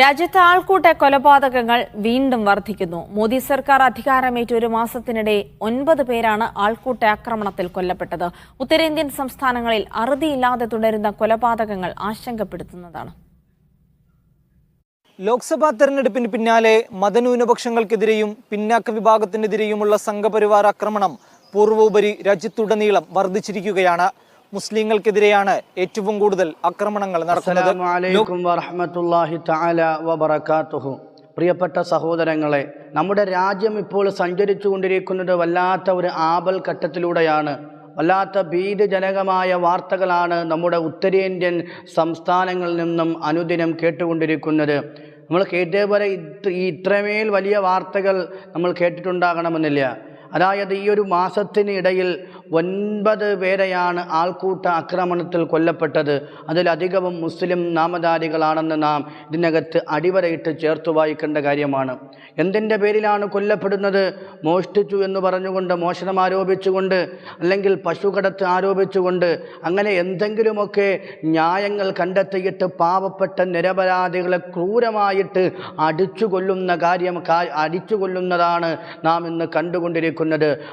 രാജ്യത്ത് ആൾക്കൂട്ട കൊലപാതകങ്ങൾ വീണ്ടും വർദ്ധിക്കുന്നു. മോദി സർക്കാർ അധികാരമേറ്റ ഒരു മാസത്തിനിടെ ഒൻപത് പേരാണ് ആൾക്കൂട്ട ആക്രമണത്തിൽ കൊല്ലപ്പെട്ടത്. ഉത്തരേന്ത്യൻ സംസ്ഥാനങ്ങളിൽ അറുതിയില്ലാതെ തുടരുന്ന കൊലപാതകങ്ങൾ ആശങ്കപ്പെടുത്തുന്നതാണ്. ലോക്സഭാ തെരഞ്ഞെടുപ്പിന് പിന്നാലെ മതന്യൂനപക്ഷങ്ങൾക്കെതിരെയും പിന്നാക്ക വിഭാഗത്തിനെതിരെയുമുള്ള സംഘപരിവാർ ആക്രമണം പൂർവോപരി രാജ്യത്തുടനീളം വർദ്ധിച്ചിരിക്കുകയാണ്. മുസ്ലിങ്ങൾക്കെതിരെയാണ് ഏറ്റവും കൂടുതൽ ആക്രമണങ്ങൾ നടക്കുന്നത്. പ്രിയപ്പെട്ട സഹോദരങ്ങളെ നമ്മുടെ രാജ്യം ഇപ്പോൾ സഞ്ചരിച്ചു കൊണ്ടിരിക്കുന്നത് വല്ലാത്ത ഒരു ആപൽ ഘട്ടത്തിലൂടെയാണ്. വല്ലാത്ത ഭീതിജനകമായ വാർത്തകളാണ് നമ്മുടെ ഉത്തരേന്ത്യൻ സംസ്ഥാനങ്ങളിൽ നിന്നും അനുദിനം കേട്ടുകൊണ്ടിരിക്കുന്നത്. നമ്മൾ കേട്ടേപോലെ പോലെ ഇത്രമേൽ വലിയ വാർത്തകൾ നമ്മൾ കേട്ടിട്ടുണ്ടാകണമെന്നില്ല. അതായത് ഈ ഒരു മാസത്തിനിടയിൽ ഒൻപത് പേരെയാണ് ആൾക്കൂട്ട ആക്രമണത്തിൽ കൊല്ലപ്പെട്ടത്. അതിലധികവും മുസ്ലിം നാമധാരികളാണെന്ന് നാം ഇതിനകത്ത് അടിവരയിട്ട് ചേർത്ത് വായിക്കേണ്ട കാര്യമാണ്. എന്തിന്റെ പേരിലാണ് കൊല്ലപ്പെടുന്നത്? മോഷ്ടിച്ചു എന്ന് പറഞ്ഞുകൊണ്ട് മോഷണം ആരോപിച്ചുകൊണ്ട് അല്ലെങ്കിൽ പശുകടത്ത് ആരോപിച്ചുകൊണ്ട് അങ്ങനെ എന്തെങ്കിലുമൊക്കെ ന്യായങ്ങൾ കണ്ടെത്തിയിട്ട് പാവപ്പെട്ട നിരപരാധികളെ ക്രൂരമായിട്ട് അടിച്ചു കൊല്ലുന്ന കാര്യം അടിച്ചു കൊല്ലുന്നതാണ് നാം ഇന്ന് കണ്ടുകൊണ്ടിരിക്കുന്നത്.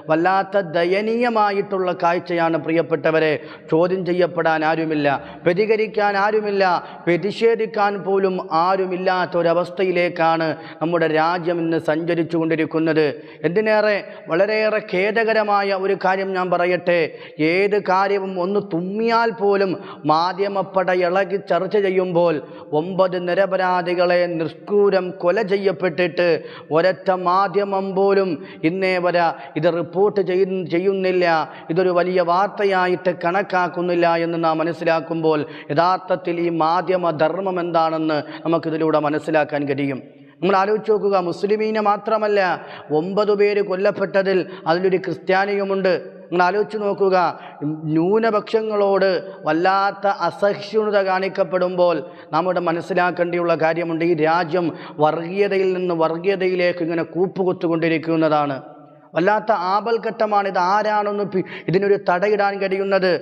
വല്ലാത്ത ദയനീയമായിട്ടുള്ള കാഴ്ചയാണ് പ്രിയപ്പെട്ടവരെ. ചോദ്യം ചെയ്യപ്പെടാൻ ആരുമില്ല. പ്രതികരിക്കാൻ ആരുമില്ല. പ്രതിഷേധിക്കാൻ പോലും ആരുമില്ലാത്ത ഒരവസ്ഥയിലേക്കാണ് നമ്മുടെ രാജ്യം ഇന്ന് സഞ്ചരിച്ചു കൊണ്ടിരിക്കുന്നത്. എന്തിനേറെ? വളരെയേറെ ഖേദകരമായ ഒരു കാര്യം ഞാൻ പറയട്ടെ. ഏത് കാര്യവും ഒന്ന് തുമ്മിയാൽ പോലും മാധ്യമപ്പട ഇളകി ചർച്ച ചെയ്യുമ്പോൾ ഒമ്പത് നിരപരാധികളെ നിഷ്ക്രൂരം കൊല ചെയ്യപ്പെട്ടിട്ട് ഒരൊറ്റ മാധ്യമം പോലും ഇന്നേ വരെ ഇത് റിപ്പോർട്ട് ചെയ്യ ചെയ്യുന്നില്ല. ഇതൊരു വലിയ വാർത്തയായിട്ട് കണക്കാക്കുന്നില്ല എന്ന് നാം മനസ്സിലാക്കുമ്പോൾ യഥാർത്ഥത്തിൽ ഈ മാധ്യമ ധർമ്മം എന്താണെന്ന് നമുക്കിതിലൂടെ മനസ്സിലാക്കാൻ കഴിയും. നമ്മൾ ആലോചിച്ച് നോക്കുക മുസ്ലിമീനെ മാത്രമല്ല ഒമ്പത് പേര് കൊല്ലപ്പെട്ടതിൽ അതിലൊരു ക്രിസ്ത്യാനിയുമുണ്ട്. നിങ്ങൾ ആലോചിച്ച് നോക്കുക ന്യൂനപക്ഷങ്ങളോട് വല്ലാത്ത അസഹിഷ്ണുത കാണിക്കപ്പെടുമ്പോൾ നമ്മുടെ മനസ്സിലാക്കേണ്ടിയുള്ള കാര്യമുണ്ട്. ഈ രാജ്യം വർഗീയതയിൽ നിന്ന് വർഗീയതയിലേക്ക് ഇങ്ങനെ കൂപ്പുകുത്തുകൊണ്ടിരിക്കുന്നതാണ് വല്ലാത്ത ആപൽഘട്ടമാണ് ഇത്. ആരാണെന്ന് ഇതിനൊരു തടയിടാൻ കഴിയുന്നത്?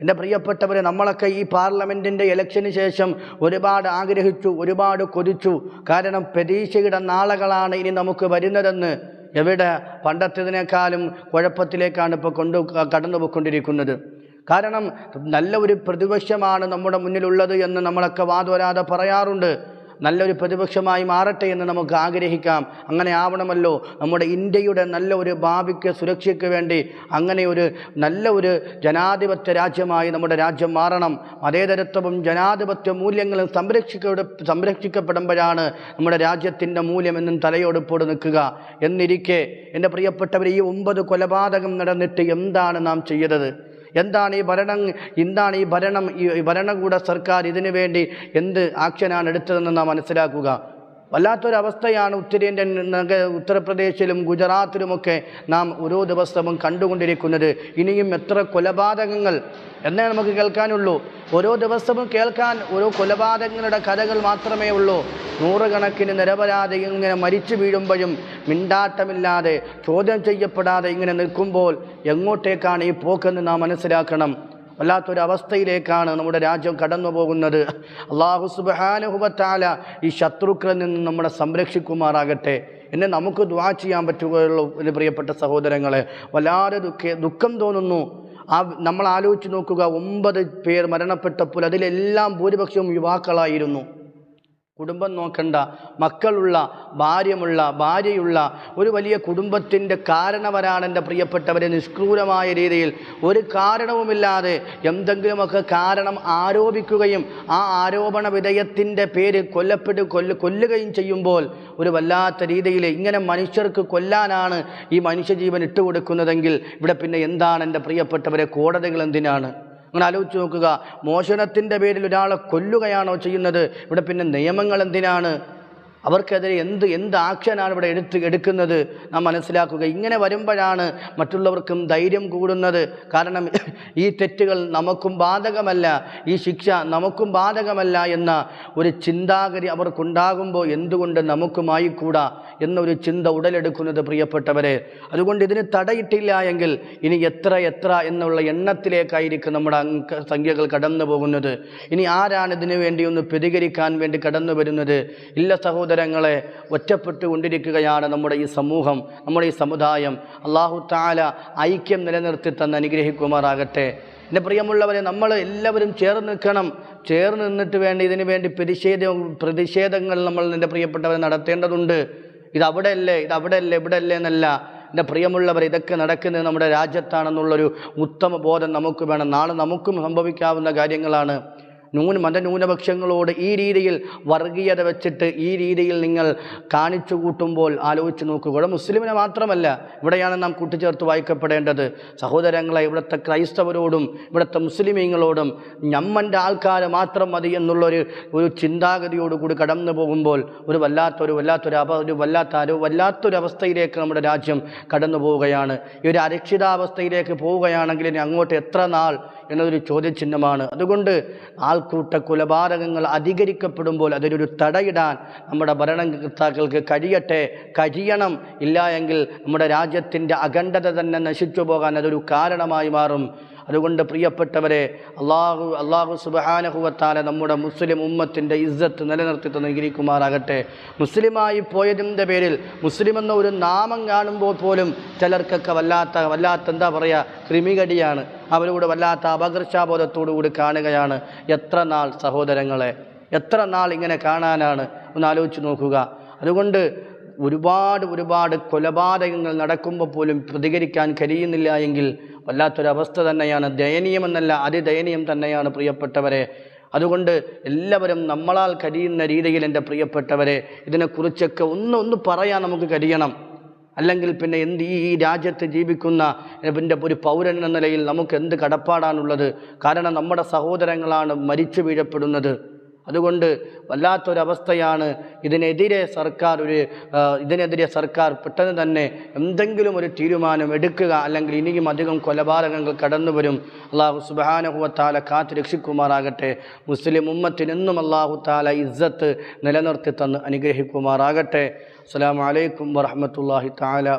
എന്റെ പ്രിയപ്പെട്ടവരെ നമ്മളൊക്കെ ഈ പാർലമെന്റിന്റെ ഇലക്ഷന് ശേഷം ഒരുപാട് ആഗ്രഹിച്ചു ഒരുപാട് കൊതിച്ചു. കാരണം പ്രതീക്ഷയുടെ നാളുകളാണ് ഇനി നമുക്ക് വരുന്നതെന്ന്. എവിടെ? പണ്ടത്തേതിനേക്കാളും കുഴപ്പത്തിലേക്കാണ് ഇപ്പോൾ കൊണ്ടു കടന്നു പോയിക്കൊണ്ടിരിക്കുന്നത് കാരണം നല്ല ഒരു പ്രതിപക്ഷമാണ് നമ്മുടെ മുന്നിലുള്ളത് എന്ന് നമ്മളൊക്കെ വാദോരാതെ പറയാറുണ്ട്. നല്ലൊരു പ്രതിപക്ഷമായി മാറട്ടെ എന്ന് നമുക്ക് ആഗ്രഹിക്കാം. അങ്ങനെ ആവണമല്ലോ. നമ്മുടെ ഇന്ത്യയുടെ നല്ല ഒരു ഭാവിക്ക് സുരക്ഷയ്ക്ക് വേണ്ടി അങ്ങനെ ഒരു നല്ല ഒരു ജനാധിപത്യ രാജ്യമായി നമ്മുടെ രാജ്യം മാറണം. മതേതരത്വവും ജനാധിപത്യ മൂല്യങ്ങളും സംരക്ഷിക്ക സംരക്ഷിക്കപ്പെടുമ്പോഴാണ് നമ്മുടെ രാജ്യത്തിന്റെ മൂല്യമെന്നും തലയോടുപ്പോട് നിൽക്കുക. എന്നിരിക്കെ എന്റെ പ്രിയപ്പെട്ടവർ ഈ ഒമ്പത് കൊലപാതകം നടന്നിട്ട് എന്താണ് നാം ചെയ്തത്? എന്താണ് ഈ ഭരണം? എന്താണ് ഈ ഭരണം? ഈ ഭരണകൂട സർക്കാർ ഇതിനു വേണ്ടി എന്ത് ആക്ഷനാണ് എടുത്തതെന്ന് നാം മനസ്സിലാക്കുക. വല്ലാത്തൊരവസ്ഥയാണ് ഉത്തരേന്ത്യൻ ഉത്തർപ്രദേശിലും ഗുജറാത്തിലുമൊക്കെ നാം ഓരോ ദിവസവും കണ്ടുകൊണ്ടിരിക്കുന്നത്. ഇനിയും എത്ര കൊലപാതകങ്ങൾ? എന്നേ നമുക്ക് കേൾക്കാനുള്ളൂ. ഓരോ ദിവസവും കേൾക്കാൻ ഓരോ കൊലപാതകങ്ങളുടെ കഥകൾ മാത്രമേ ഉള്ളൂ. നൂറുകണക്കിന് നിരപരാധി ഇങ്ങനെ മരിച്ചു വീഴുമ്പോഴും മിണ്ടാട്ടമില്ലാതെ ചോദ്യം ചെയ്യപ്പെടാതെ ഇങ്ങനെ നിൽക്കുമ്പോൾ എങ്ങോട്ടേക്കാണ് ഈ പോക്കെന്ന് നാം മനസ്സിലാക്കണം. വല്ലാത്തൊരവസ്ഥയിലേക്കാണ് നമ്മുടെ രാജ്യം കടന്നു പോകുന്നത് അള്ളാഹു സുബാനുഹുബത്താല ഈ ശത്രുക്കളിൽ നിന്ന് നമ്മളെ സംരക്ഷിക്കുമാറാകട്ടെ. എന്നെ നമുക്ക് ദ്വാ ചെയ്യാൻ പറ്റുകയുള്ളൂ പ്രിയപ്പെട്ട സഹോദരങ്ങളെ. വല്ലാതെ ദുഃഖ ദുഃഖം തോന്നുന്നു. ആ നമ്മൾ ആലോചിച്ച് നോക്കുക ഒമ്പത് പേർ മരണപ്പെട്ടപ്പോൾ അതിലെല്ലാം ഭൂരിപക്ഷവും യുവാക്കളായിരുന്നു. കുടുംബം നോക്കണ്ട മക്കളുള്ള ഭാര്യമുള്ള ഭാര്യയുള്ള ഒരു വലിയ കുടുംബത്തിന്റെ കാരണവരാണ് എന്റെ പ്രിയപ്പെട്ടവരെ നിഷ്ക്രൂരമായ രീതിയിൽ. ഒരു കാരണവുമില്ലാതെ എന്തെങ്കിലുമൊക്കെ കാരണം ആരോപിക്കുകയും ആ ആരോപണ വിധേയത്തിന്റെ പേര് കൊല്ലപ്പെട്ട് കൊല്ല കൊല്ലുകയും ചെയ്യുമ്പോൾ ഒരു വല്ലാത്ത രീതിയിൽ ഇങ്ങനെ മനുഷ്യർക്ക് കൊല്ലാനാണ് ഈ മനുഷ്യജീവൻ ഇട്ടുകൊടുക്കുന്നതെങ്കിൽ ഇവിടെ പിന്നെ എന്താണ് എന്റെ പ്രിയപ്പെട്ടവരെ കോടതികൾ എന്തിനാണ്? നിങ്ങൾ ആലോചിച്ച് നോക്കുക. മോഷണത്തിന്റെ പേരിൽ ഒരാളെ കൊല്ലുകയാണോ ചെയ്യുന്നത്? ഇവിടെ പിന്നെ നിയമങ്ങൾ എന്തിനാണ്? അവർക്കെതിരെ എന്ത് എന്ത് ആക്ഷനാണ് ഇവിടെ എടുത്ത് എടുക്കുന്നത്? നാം മനസ്സിലാക്കുക. ഇങ്ങനെ വരുമ്പോഴാണ് മറ്റുള്ളവർക്കും ധൈര്യം കൂടുന്നത്. കാരണം ഈ തെറ്റുകൾ നമുക്കും ബാധകമല്ല ഈ ശിക്ഷ നമുക്കും ബാധകമല്ല എന്ന ഒരു ചിന്താഗതി അവർക്കുണ്ടാകുമ്പോൾ എന്തുകൊണ്ട് നമുക്കുമായി കൂടാ എന്നൊരു ചിന്ത ഉടലെടുക്കുന്നത് പ്രിയപ്പെട്ടവരെ. അതുകൊണ്ട് ഇതിന് തടയിട്ടില്ല എങ്കിൽ ഇനി എത്ര എത്ര എന്നുള്ള എണ്ണത്തിലേക്കായിരിക്കും നമ്മുടെ സംഖ്യകൾ കടന്നു പോകുന്നത് ഇനി ആരാണ് ഇതിനു വേണ്ടി ഒന്ന് പ്രതികരിക്കാൻ വേണ്ടി കടന്നു വരുന്നത് ഇല്ല സഹോദരങ്ങളെ ഒറ്റപ്പെട്ടു കൊണ്ടിരിക്കുകയാണ് നമ്മുടെ ഈ സമൂഹം നമ്മുടെ ഈ സമുദായം. അള്ളാഹു താല ഐക്യം നിലനിർത്തി തന്ന് അനുഗ്രഹിക്കുമാറാകട്ടെ. എന്റെ പ്രിയമുള്ളവരെ നമ്മൾ എല്ലാവരും ചേർന്ന് നിൽക്കണം. ചേർന്ന് നിന്നിട്ട് വേണ്ടി ഇതിനു വേണ്ടി പ്രതിഷേധ പ്രതിഷേധങ്ങൾ നമ്മൾ എന്റെ പ്രിയപ്പെട്ടവരെ നടത്തേണ്ടതുണ്ട്. ഇത് അവിടെയല്ലേ ഇത് അവിടെയല്ലേ ഇവിടെ അല്ലേ എന്നല്ല എന്റെ പ്രിയമുള്ളവർ ഇതൊക്കെ നടക്കുന്നത് നമ്മുടെ രാജ്യത്താണെന്നുള്ളൊരു ഉത്തമ ബോധം നമുക്ക് വേണം. നാളെ നമുക്കും സംഭവിക്കാവുന്ന കാര്യങ്ങളാണ്. ന്യൂന മതന്യൂനപക്ഷങ്ങളോട് ഈ രീതിയിൽ വർഗീയത വെച്ചിട്ട് ഈ രീതിയിൽ നിങ്ങൾ കാണിച്ചു കൂട്ടുമ്പോൾ ആലോചിച്ച് നോക്കുക. ഇവിടെ മുസ്ലിമിനെ മാത്രമല്ല ഇവിടെയാണ് നാം കൂട്ടിച്ചേർത്ത് വായിക്കപ്പെടേണ്ടത്. സഹോദരങ്ങളെ ഇവിടുത്തെ ക്രൈസ്തവരോടും ഇവിടുത്തെ മുസ്ലിമീങ്ങളോടും ഞമ്മന്റെ ആൾക്കാർ മാത്രം മതി എന്നുള്ളൊരു ഒരു ചിന്താഗതിയോടുകൂടി കടന്നു പോകുമ്പോൾ ഒരു വല്ലാത്തൊരു വല്ലാത്തൊരു അപ ഒരു വല്ലാത്ത ഒരു വല്ലാത്തൊരു അവസ്ഥയിലേക്ക് നമ്മുടെ രാജ്യം കടന്നു പോവുകയാണ്. ഈ ഒരു അരക്ഷിതാവസ്ഥയിലേക്ക് പോവുകയാണെങ്കിൽ അങ്ങോട്ട് എത്ര നാൾ എന്നതൊരു ചോദ്യചിഹ്നമാണ്. അതുകൊണ്ട് ആൾക്കൂട്ട കൊലപാതകങ്ങൾ അധികരിക്കപ്പെടുമ്പോൾ അതിനൊരു തടയിടാൻ നമ്മുടെ ഭരണകർത്താക്കൾക്ക് കഴിയട്ടെ. കഴിയണം. ഇല്ല എങ്കിൽ നമ്മുടെ രാജ്യത്തിന്റെ അഖണ്ഡത തന്നെ നശിച്ചു പോകാൻ അതൊരു കാരണമായി മാറും. അതുകൊണ്ട് പ്രിയപ്പെട്ടവരെ അള്ളാഹു അള്ളാഹു സുബാനഹുവത്താല നമ്മുടെ മുസ്ലിം ഉമ്മത്തിന്റെ ഇസ്സത്ത് നിലനിർത്തി തന്നിരിക്കുമാറാകട്ടെ. മുസ്ലിമായി പോയതിന്റെ പേരിൽ മുസ്ലിം എന്ന ഒരു നാമം കാണുമ്പോൾ പോലും ചിലർക്കൊക്കെ വല്ലാത്ത വല്ലാത്ത എന്താ പറയുക ക്രിമികടിയാണ് അവരോട് വല്ലാത്ത അപകർഷാബോധത്തോടുകൂടി കാണുകയാണ്. എത്ര നാൾ സഹോദരങ്ങളെ എത്ര നാൾ ഇങ്ങനെ കാണാനാണ്? ഒന്ന് ആലോചിച്ച് നോക്കുക. അതുകൊണ്ട് ഒരുപാട് ഒരുപാട് കൊലപാതകങ്ങൾ നടക്കുമ്പോൾ പോലും പ്രതികരിക്കാൻ കഴിയുന്നില്ല എങ്കിൽ വല്ലാത്തൊരവസ്ഥ തന്നെയാണ്. ദയനീയമെന്നല്ല അതിദയനീയം തന്നെയാണ് പ്രിയപ്പെട്ടവരെ. അതുകൊണ്ട് എല്ലാവരും നമ്മളാൽ കഴിയുന്ന രീതിയിൽ എന്റെ പ്രിയപ്പെട്ടവരെ ഇതിനെക്കുറിച്ചൊക്കെ ഒന്ന് ഒന്ന് പറയാൻ നമുക്ക് കഴിയണം. അല്ലെങ്കിൽ പിന്നെ എന്ത് ഈ രാജ്യത്ത് ജീവിക്കുന്ന പിന്നെ ഒരു പൗരൻ എന്ന നിലയിൽ നമുക്ക് എന്ത് കടപ്പാടാണുള്ളത്? കാരണം നമ്മുടെ സഹോദരങ്ങളാണ് മരിച്ചു വീഴപ്പെടുന്നത്. അതുകൊണ്ട് വല്ലാത്തൊരവസ്ഥയാണ് ഇതിനെതിരെ സർക്കാർ ഒരു ഇതിനെതിരെ സർക്കാർ പെട്ടെന്ന് തന്നെ എന്തെങ്കിലും ഒരു തീരുമാനം എടുക്കുക അല്ലെങ്കിൽ ഇനിയും അധികം കൊലപാതകങ്ങൾ കടന്നു വരും അള്ളാഹു സുബാനഹുവത്താല കാത്ത് രക്ഷിക്കുമാറാകട്ടെ. മുസ്ലിം ഉമ്മത്തിനെന്നും അള്ളാഹു താല ഇസ്സത്ത് നിലനിർത്തി തന്ന് അനുഗ്രഹിക്കുമാറാകട്ടെ. അസ്സാം വലൈക്കും വറഹമത്തല്ലാഹി താല